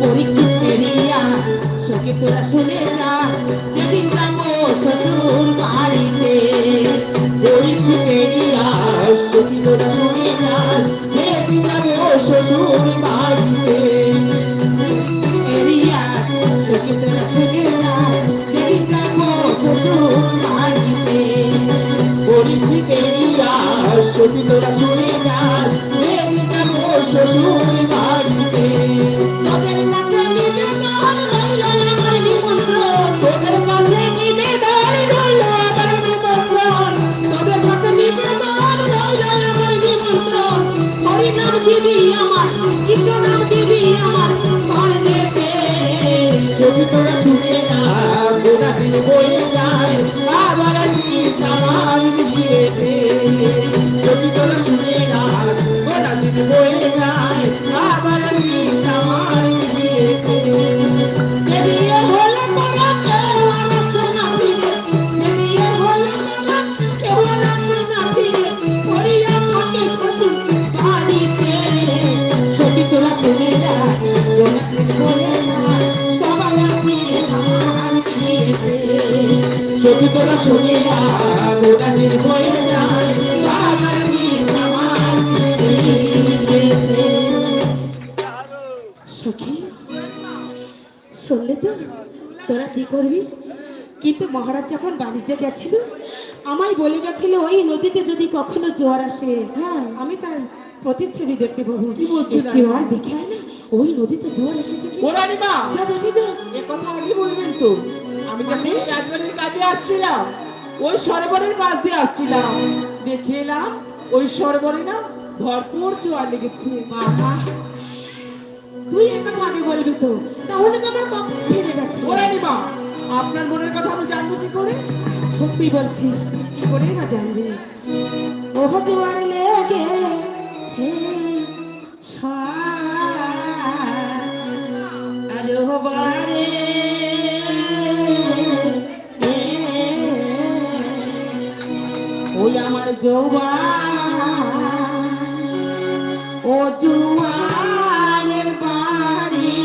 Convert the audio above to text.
我一定 তোরা শুনে না গোটা দিন বয়ে যায় আবার আসিস আমার বিয়েতে যদি তোরা শুনে না গোটা দিন বয়ে যায় আবার আসিস আমার বিয়েতে বেরিয়ে তোরা শুনে গোটা যায় সখী শুনলে তো? তোরা কি করবি? কিন্তু মহারাজ যখন বাণিজ্যে গেছিল আমায় বলে গেছিল ওই নদীতে যদি কখনো জোয়ার আসে হ্যাঁ আমি তার প্রতিচ্ছবি দেখতে পাবো। কি বলছিস একটু দেখে না ওই নদীতে জোয়ার এসেছে কি? যা দেখে এ কথা আগে বলবেন তো। আমি যখন? রাজবাড়ির কাজে আসছিলাম ওই সরোবরের পাশ দিয়ে আসছিলাম। দেখে এলাম ওই সরোবরে না ভরপুর জোয়ার লেগেছে। বাবা তুই একথা আগে বলবি তো তাহলে তো আমার কপাল ফিরে যাচ্ছে ও রানীমা আপনার মনের কথা আমি জানব কি করে? সত্যি বলছিস কি করে না জানবি? ও জোয়ার লেগেছে আরোবারে ওই আমার যৌবান। ও জুয়ানের বাড়ি